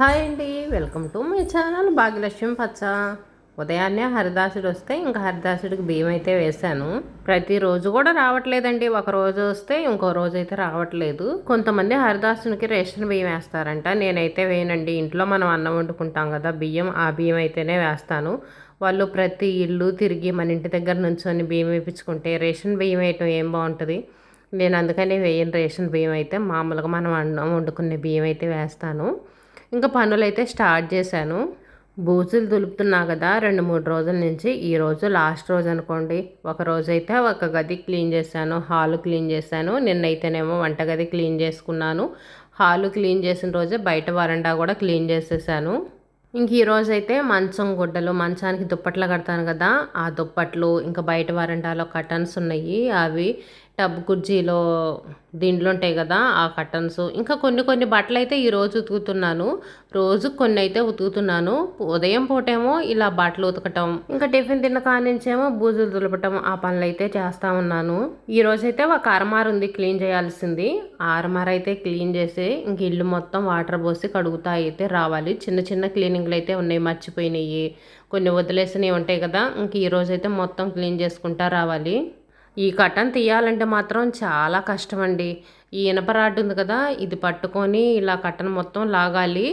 Hi అండి welcome to my channel Bhagyalakshmi పచ్చ. ఉదయాన్నే హరిదాసుడు వస్తే ఇంకా హరిదాసుడికి బియ్యం అయితే వేశాను. ప్రతిరోజు కూడా రావట్లేదండి ఒక రోజు వస్తే ఇంకో రోజు అయితే రావట్లేదు. కొంతమంది హరిదాసునికి రేషన్ బియ్యం వేస్తారంట నేనైతే వేయనండి. ఇంట్లో మనం అన్నం వండుకుంటాం కదా బియ్యం ఆ బియ్యం అయితేనే వేస్తాను. వాళ్ళు ప్రతి ఇల్లు తిరిగి మన ఇంటి దగ్గర నుంచొని బియ్యం వేయించుకుంటే రేషన్ బియ్యం వేయటం ఏం బాగుంటుంది? నేను అందుకని వేయని రేషన్ బియ్యం అయితే. మామూలుగా మనం అన్నం వండుకునే బియ్యం అయితే వేస్తాను. ఇంకా పనులైతే స్టార్ట్ చేశాను. బూజులు దులుపుతున్నా కదా రెండు మూడు రోజుల నుంచి. ఈ రోజు లాస్ట్ రోజు అనుకోండి. ఒక రోజు అయితే ఒక గది క్లీన్ చేశాను హాల్ క్లీన్ చేశాను. నిన్నైతేనేమో వంటగది క్లీన్ చేసుకున్నాను. హాల్ క్లీన్ చేసిన రోజే బయట వరండా కూడా క్లీన్ చేసేసాను. ఇంక ఈ రోజు అయితే మంచం గుడ్డలు మంచానికి దుప్పట్లు కడతాను కదా. ఆ దుప్పట్లు ఇంకా బయట వరండాలో కటన్స్ ఉన్నాయి. అవి టబ్ కుర్జీలో దీంట్లో ఉంటాయి కదా ఆ కటన్స్ ఇంకా కొన్ని కొన్ని బట్టలు అయితే ఈరోజు ఉతుకుతున్నాను. రోజు కొన్ని అయితే ఉతుకుతున్నాను. ఉదయం పూటేమో ఇలా బట్టలు ఉతకటం ఇంకా టిఫిన్ తిన్న కానించేమో బూజులు దులపటం ఆ పనులు అయితే చేస్తూ ఉన్నాను. ఈ అయితే ఒక అరమార ఉంది క్లీన్ చేయాల్సింది. ఆ అరమార అయితే క్లీన్ చేసి ఇంక ఇల్లు మొత్తం వాటర్ పోసి కడుగుతా అయితే రావాలి. చిన్న చిన్న క్లీనింగ్లు అయితే ఉన్నాయి మర్చిపోయినాయి. కొన్ని వదిలేసినవి ఉంటాయి కదా ఇంక ఈరోజు అయితే మొత్తం క్లీన్ చేసుకుంటా రావాలి. ఈ కట్టను తీయాలంటే మాత్రం చాలా కష్టం అండి ఈ ఇనప రాడ్ ఉంది కదా ఇది పట్టుకొని ఇలా కట్టను మొత్తం లాగాలి.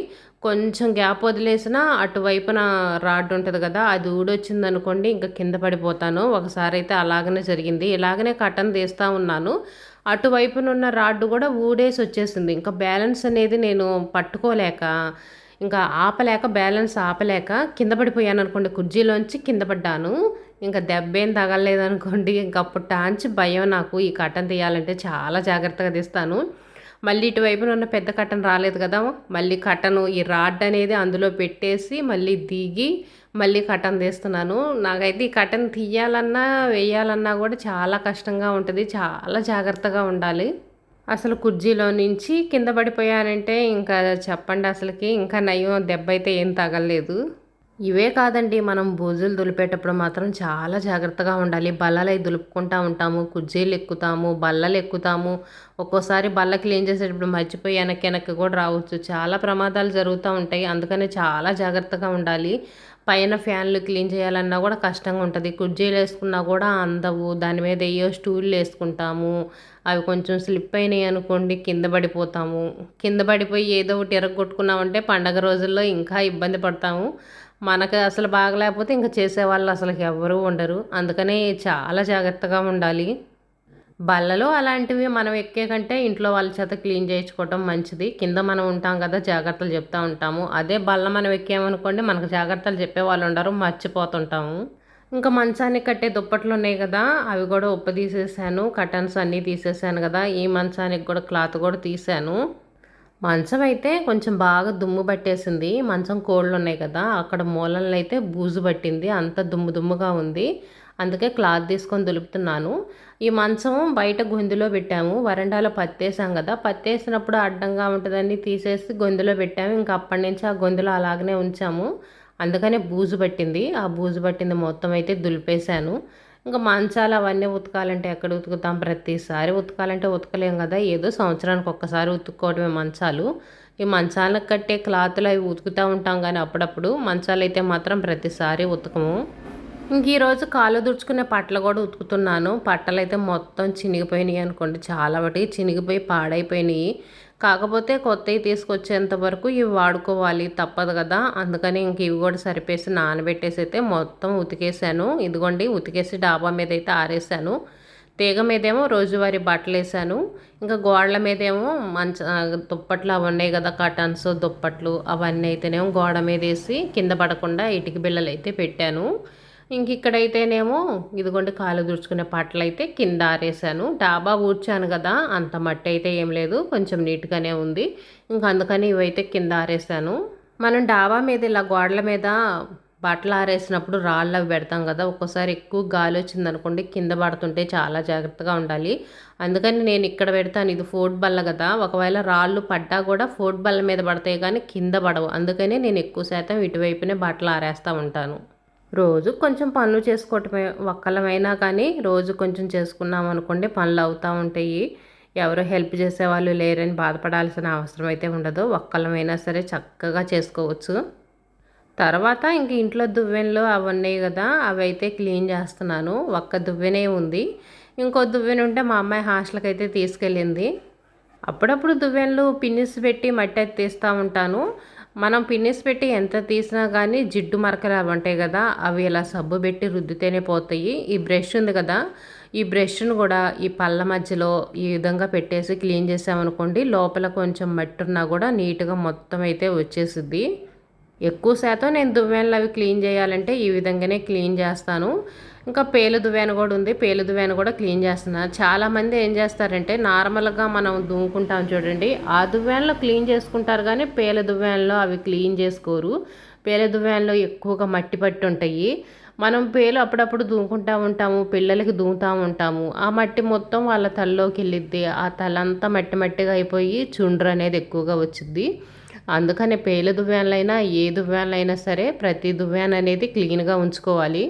కొంచెం గ్యాప్ వదిలేసిన అటువైపున రాడ్ ఉంటుంది కదా అది ఊడొచ్చింది అనుకోండి ఇంకా కింద పడిపోతాను. ఒకసారి అయితే అలాగనే జరిగింది. ఇలాగనే కట్టను తీస్తూ ఉన్నాను. అటువైపున ఉన్న రాడ్డు కూడా ఊడేసి వచ్చేసింది ఇంకా బ్యాలెన్స్ అనేది నేను పట్టుకోలేక ఇంకా ఆపలేక బ్యాలెన్స్ ఆపలేక కింద పడిపోయాను అనుకోండి కుర్జీలోంచి కింద పడ్డాను. ఇంకా దెబ్బేం తగలలేదు అనుకోండి ఇంకా అప్పుడు టాంచి భయం నాకు. ఈ కట్టను తీయాలంటే చాలా జాగ్రత్తగా తీస్తాను. మళ్ళీ ఇటువైపున ఉన్న పెద్ద కట్టన్ రాలేదు కదా మళ్ళీ కట్టను ఈ రాడ్ అనేది అందులో పెట్టేసి మళ్ళీ దిగి మళ్ళీ కట్టన్ తీస్తున్నాను. నాకైతే ఈ కట్టను తీయాలన్నా వేయాలన్నా కూడా చాలా కష్టంగా ఉంటుంది. చాలా జాగ్రత్తగా ఉండాలి. అసలు కుర్జీలో నుంచి కింద పడిపోయానంటే ఇంకా చెప్పండి అసలుకి ఇంకా నయం దెబ్బ అయితే ఏం తగలలేదు. ఇవే కాదండి మనం బూజులు దులిపేటప్పుడు మాత్రం చాలా జాగ్రత్తగా ఉండాలి. బల్లలు అవి దులుపుకుంటూ ఉంటాము కుర్జీలు ఎక్కుతాము బల్లలు ఎక్కుతాము. ఒక్కోసారి బల్ల క్లీన్ చేసేటప్పుడు మర్చిపోయి వెనక్కి వెనక్కి కూడా రావచ్చు. చాలా ప్రమాదాలు జరుగుతూ ఉంటాయి అందుకనే చాలా జాగ్రత్తగా ఉండాలి. పైన ఫ్యాన్లు క్లీన్ చేయాలన్నా కూడా కష్టంగా ఉంటుంది. కుర్జీలు వేసుకున్నా కూడా అందవు. దాని మీద ఏయో స్టూళ్ళు వేసుకుంటాము. అవి కొంచెం స్లిప్ అయినాయి అనుకోండి కింద పడిపోతాము. కింద పడిపోయి ఏదో ఒకటి ఎరగొట్టుకున్నామంటే పండగ రోజుల్లో ఇంకా ఇబ్బంది పడతాము. మనకు అసలు బాగలేకపోతే ఇంకా చేసేవాళ్ళు అసలు ఎవ్వరూ ఉండరు. అందుకనే చాలా జాగ్రత్తగా ఉండాలి. బల్లలో అలాంటివి మనం ఎక్కే కంటే ఇంట్లో వాళ్ళ చేత క్లీన్ చేయించుకోవటం మంచిది. కింద మనం ఉంటాం కదా జాగ్రత్తలు చెప్తూ ఉంటాము. అదే బల్ల మనం ఎక్కామనుకోండి మనకు జాగ్రత్తలు చెప్పే వాళ్ళు ఉండరు మర్చిపోతుంటాము. ఇంకా మంచానికి కట్టే దుప్పట్లు ఉన్నాయి కదా అవి కూడా ఉప్పు తీసేసాను కటన్స్ అన్నీ తీసేసాను కదా ఈ మంచానికి కూడా క్లాత్ కూడా తీసాను. మంచం అయితే కొంచెం బాగా దుమ్ము పట్టేసింది. మంచం కోళ్ళు ఉన్నాయి కదా అక్కడ మూలల్లో అయితే బూజు పట్టింది. అంత దుమ్ము దుమ్ముగా ఉంది. అందుకే క్లాత్ తీసుకొని దులుపుతున్నాను. ఈ మంచం బయట గొంతులో పెట్టాము. వరండాలో పత్తేసాం కదా. పత్తేసినప్పుడు అడ్డంగా ఉంటుందని తీసేసి గొంతులో పెట్టాము. ఇంకా అప్పటి నుంచి ఆ గొంతులో అలాగనే ఉంచాము. అందుకనే బూజు పట్టింది. ఆ బూజు పట్టింది మొత్తం అయితే దులిపేశాను. ఇంకా మంచాలు అవన్నీ ఉతకాలంటే ఎక్కడ ఉతుకుతాం? ప్రతిసారి ఉతకాలంటే ఉతకలేం కదా. ఏదో సంవత్సరానికి ఒక్కసారి ఉతుక్కోవడమే మంచాలు ఈ మంచాలకు కట్టే క్లాత్లు అవి ఉతుకుతూ ఉంటాం కానీ అప్పుడప్పుడు మంచాలు అయితే మాత్రం ప్రతిసారి ఉతకము. ఇంక ఈరోజు కాళ్ళు దుడుచుకునే పట్టలు కూడా ఉతుకుతున్నాను. పట్టలు అయితే మొత్తం చినిగిపోయినాయి అనుకోండి. చాలా వాటికి చినిగిపోయి పాడైపోయినాయి. కాకపోతే కొత్తవి తీసుకొచ్చేంత వరకు ఇవి వాడుకోవాలి. తప్పదు కదా. అందుకని ఇంక ఇవి కూడా సరిపేసి నానబెట్టేసి అయితే మొత్తం ఉతికేసాను. ఇదిగోండి ఉతికేసి డాబా మీద అయితే ఆరేసాను. తీగ మీదేమో రోజువారీ బట్టలు వేసాను ఇంకా గోడల మీదేమో మంచ దుప్పట్లు అవి ఉన్నాయి కదా కటన్స్ దుప్పట్లు అవన్నీ అయితేనేమో గోడ మీద వేసి కింద పడకుండా ఇటుక బిళ్ళలు అయితే పెట్టాను. ఇంక ఇక్కడైతేనేమో ఇదిగోండి కాలు దుడుచుకునే పాటలు అయితే కింద ఆరేసాను డాబా ఊడ్చాను కదా అంత మట్టి అయితే ఏం లేదు కొంచెం నీట్గానే ఉంది. ఇంకా అందుకని ఇవైతే కింద ఆరేసాను మనం డాబా మీద ఇలా గోడల మీద బట్టలు ఆరేసినప్పుడు రాళ్ళు అవి పెడతాం కదా ఒక్కోసారి ఎక్కువ గాలి వచ్చింది అనుకోండి కింద పడుతుంటే చాలా జాగ్రత్తగా ఉండాలి. అందుకని నేను ఇక్కడ పెడతాను ఇది ఫోర్ట్ బల్ల కదా ఒకవేళ రాళ్ళు పడ్డా కూడా ఫోర్ట్ బల్ల మీద పడతాయి కానీ కింద పడవు. అందుకనే నేను ఎక్కువ శాతం ఇటువైపునే బట్టలు ఆరేస్తూ ఉంటాను. రోజు కొంచెం పనులు చేసుకోవటమే ఒక్కలమైనా కానీ రోజు కొంచెం చేసుకున్నాం అనుకోండి పనులు అవుతూ ఉంటాయి. ఎవరు హెల్ప్ చేసేవాళ్ళు లేరని బాధపడాల్సిన అవసరం అయితే ఉండదు. ఒక్కళ్ళమైనా సరే చక్కగా చేసుకోవచ్చు. తర్వాత ఇంక ఇంట్లో దువ్వెనలు అవి ఉన్నాయి కదా అవి అయితే క్లీన్ చేస్తున్నాను. ఒక్క దువ్వెనే ఉంది. ఇంకో దువ్వెన ఉంటే మా అమ్మాయి హాస్టల్కి అయితే తీసుకెళ్ళింది. అప్పుడప్పుడు దువ్వెనలు పిన్నిస్ పెట్టి మట్టి తీస్తూ ఉంటాను. మనం పిన్నిస్ పెట్టి ఎంత తీసినా కానీ జిడ్డు మరకలు అవి ఉంటాయి కదా అవి ఇలా సబ్బు పెట్టి రుద్దితేనే పోతాయి. ఈ బ్రష్ ఉంది కదా ఈ బ్రష్ను కూడా ఈ పళ్ళ మధ్యలో ఈ విధంగా పెట్టేసి క్లీన్ చేసామనుకోండి లోపల కొంచెం మట్టి ఉన్నా కూడా నీట్గా మొత్తం అయితే వచ్చేసిద్ది. ఎక్కువ శాతం నేను దువ్వెనలు అవి క్లీన్ చేయాలంటే ఈ విధంగానే క్లీన్ చేస్తాను. ఇంకా పేలు దువ్వెన కూడా ఉంది. పేలు దువ్వెన కూడా క్లీన్ చేస్తున్నాను చాలామంది ఏం చేస్తారంటే నార్మల్గా మనం దువ్వుకుంటాం చూడండి. ఆ దువ్వెనలో క్లీన్ చేసుకుంటారు కానీ పేల దువ్వెనలో అవి క్లీన్ చేసుకోరు. పేల దువ్వెనలో ఎక్కువగా మట్టి పట్టి ఉంటాయి. మనం పేలు అప్పుడప్పుడు దూకుంటూ ఉంటాము పిల్లలకి దూకుతూ ఉంటాము. ఆ మట్టి మొత్తం వాళ్ళ తలలోకి వెళ్ళిద్ది. ఆ తలంతా మట్టి మట్టిగా అయిపోయి చుండ్రు అనేది ఎక్కువగా వచ్చింది అందుకనే పేల దువ్వెనలైనా ఏ దువ్వెనలైనా సరే ప్రతి దువ్వెన అనేది క్లీన్గా ఉంచుకోవాలి.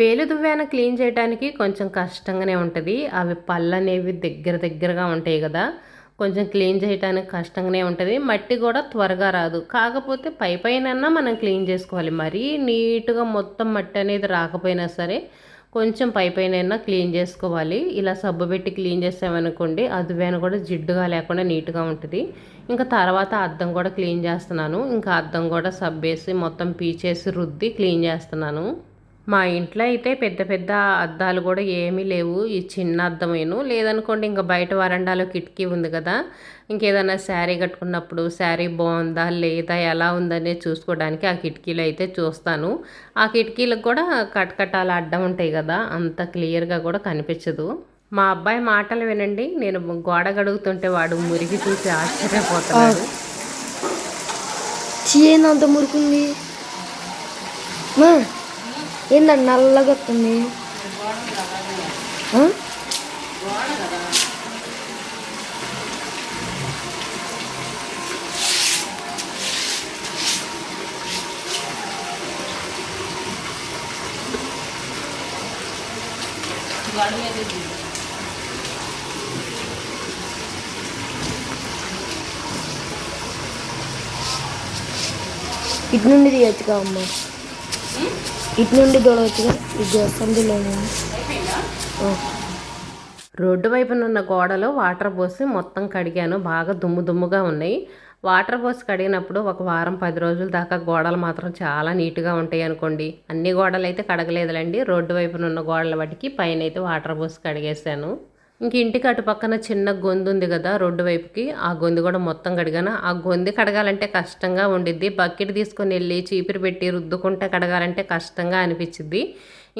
పేలు దువ్వాన క్లీన్ చేయడానికి కొంచెం కష్టంగానే ఉంటుంది. అవి పళ్ళు అనేవి దగ్గర దగ్గరగా ఉంటాయి కదా. కొంచెం క్లీన్ చేయడానికి కష్టంగానే ఉంటుంది. మట్టి కూడా త్వరగా రాదు. కాకపోతే పై పైన మనం క్లీన్ చేసుకోవాలి. మరీ నీట్గా మొత్తం మట్టి అనేది రాకపోయినా సరే కొంచెం పై పైన క్లీన్ చేసుకోవాలి. ఇలా సబ్బు పెట్టి క్లీన్ చేసామనుకోండి అదువేన కూడా జిడ్డుగా లేకుండా నీట్గా ఉంటుంది. ఇంకా తర్వాత అద్దం కూడా క్లీన్ చేస్తున్నాను. ఇంకా అద్దం కూడా సబ్బేసి మొత్తం పీచేసి రుద్ది క్లీన్ చేస్తున్నాను. మా ఇంట్లో అయితే పెద్ద పెద్ద అద్దాలు కూడా ఏమీ లేవు. ఈ చిన్న అద్దమేను. లేదనుకోండి ఇంకా బయట వరండాలో కిటికీ ఉంది కదా. ఇంకేదైనా శారీ కట్టుకున్నప్పుడు శారీ బాగుందా లేదా ఎలా ఉందనే చూసుకోవడానికి ఆ కిటికీలు అయితే చూస్తాను. ఆ కిటికీలకు కూడా కటకటాలు అడ్డం ఉంటాయి కదా. అంత క్లియర్గా కూడా కనిపించదు. మా అబ్బాయి మాటలు వినండి. నేను గోడ గడుగుతుంటే వాడు మురిగి చూసి ఆశ్చర్యపోతున్నాడు. అంత మురుకుంది. ఏందండి నల్లగా వస్తుంది? ఇటు నుండి తీయచ్చుగా అమ్మ. ఇటు నుండి దొడవచ్చుగా ఇది సందులో రోడ్డు వైపున ఉన్న గోడలో వాటర్ పోసి మొత్తం కడిగాను. బాగా దుమ్ము దుమ్ముగా ఉన్నాయి. వాటర్ పోసి కడిగినప్పుడు ఒక వారం పది రోజుల దాకా గోడలు మాత్రం చాలా నీట్గా ఉంటాయి అనుకోండి. అన్ని గోడలు అయితే కడగలేదులండి. రోడ్డు వైపున ఉన్న గోడల వాటికి పైన అయితే వాటర్ పోసి కడిగేసాను ఇంక ఇంటికి అటు పక్కన చిన్న గొంతు ఉంది కదా రోడ్డు వైపుకి ఆ గొంతు కూడా మొత్తం కడిగాను. ఆ గొంతు కడగాలంటే కష్టంగా ఉండిద్ది. బకెట్ తీసుకొని వెళ్ళి చీపిరి పెట్టి రుద్దుకుంటే కడగాలంటే కష్టంగా అనిపించింది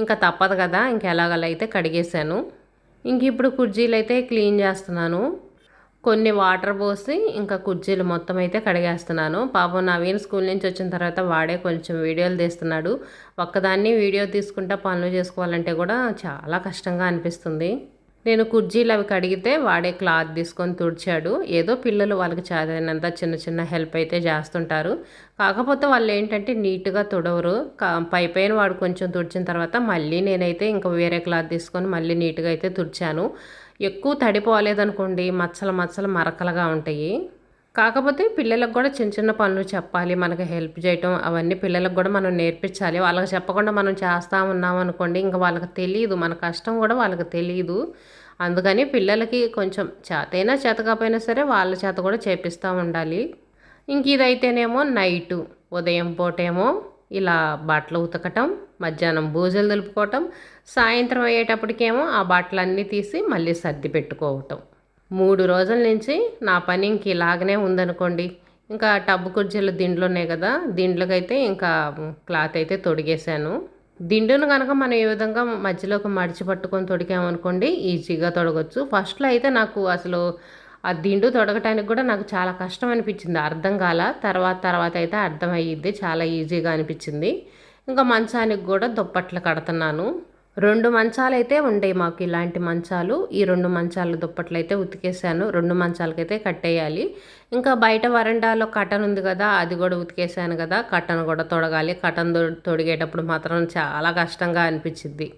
ఇంకా తప్పదు కదా ఇంక ఎలాగలా అయితే కడిగేశాను. ఇంక ఇప్పుడు కుర్జీలు అయితే క్లీన్ చేస్తున్నాను. కొన్ని వాటర్ పోసి ఇంకా కుర్జీలు మొత్తం అయితే కడిగేస్తున్నాను. పాపం నవీన్ స్కూల్ నుంచి వచ్చిన తర్వాత వాడే కొంచెం వీడియోలు తీస్తున్నాడు. ఒక్కదాన్ని వీడియో తీసుకుంటా పనులు చేసుకోవాలంటే కూడా చాలా కష్టంగా అనిపిస్తుంది. నేను కుర్జీలు అవి కడిగితే వాడే క్లాత్ తీసుకొని తుడిచాడు. ఏదో పిల్లలు వాళ్ళకి చదివినంత చిన్న చిన్న హెల్ప్ అయితే చేస్తుంటారు. కాకపోతే వాళ్ళు ఏంటంటే నీట్గా తుడవరు. పై పైన వాడు కొంచెం తుడిచిన తర్వాత మళ్ళీ నేనైతే ఇంకా వేరే క్లాత్ తీసుకొని మళ్ళీ నీట్గా అయితే తుడిచాను. ఎక్కువ తడిపోలేదనుకోండి మచ్చలు మచ్చలు మరకలుగా ఉంటాయి. కాకపోతే పిల్లలకు కూడా చిన్న చిన్న పనులు చెప్పాలి మనకి హెల్ప్ చేయటం అవన్నీ పిల్లలకు కూడా మనం నేర్పించాలి. వాళ్ళకి చెప్పకుండా మనం చేస్తూ ఉన్నాం అనుకోండి ఇంకా వాళ్ళకి తెలియదు మన కష్టం కూడా వాళ్ళకి తెలియదు అందుకని పిల్లలకి కొంచెం చేతైనా చేతకపోయినా సరే వాళ్ళ చేత కూడా చేపిస్తూ ఉండాలి. ఇంక ఇదైతేనేమో నైటు ఉదయం పూటేమో ఇలా బట్టలు ఉతకటం మధ్యాహ్నం భోజనం దులుపుకోవటం సాయంత్రం అయ్యేటప్పటికేమో ఆ బట్టలన్నీ తీసి మళ్ళీ సర్ది పెట్టుకోవటం. మూడు రోజుల నుంచి నా పని ఇంక ఇలాగనే ఉందనుకోండి. ఇంకా టబ్బు కుర్చీలు దిండ్లు ఉన్నాయి కదా దిండ్లకైతే ఇంకా క్లాత్ అయితే తొడిగేశాను. దిండును కనుక మనం ఏ విధంగా మధ్యలోకి మడిచి పట్టుకొని తొడిగామనుకోండి ఈజీగా తొడగొచ్చు. ఫస్ట్లో అయితే నాకు అసలు ఆ దిండు తొడగటానికి కూడా నాకు చాలా కష్టం అనిపించింది అర్థం కాల. తర్వాత తర్వాత అయితే అర్థమయ్యిద్ది చాలా ఈజీగా అనిపించింది. ఇంకా మంచానికి కూడా దుప్పట్లు కడుతున్నాను. రెండు మంచాలైతే ఉంటాయి మాకు ఇలాంటి మంచాలు. ఈ రెండు మంచాలు దుప్పట్లు అయితే ఉతికేసాను రెండు మంచాలకైతే కట్టేయాలి. ఇంకా బయట వరండాలో కటన్ ఉంది కదా అది కూడా ఉతికేసాను కదా. కటన్ కూడా తొడగాలి. కటన్ తొడిగేటప్పుడు మాత్రం చాలా కష్టంగా అనిపించింది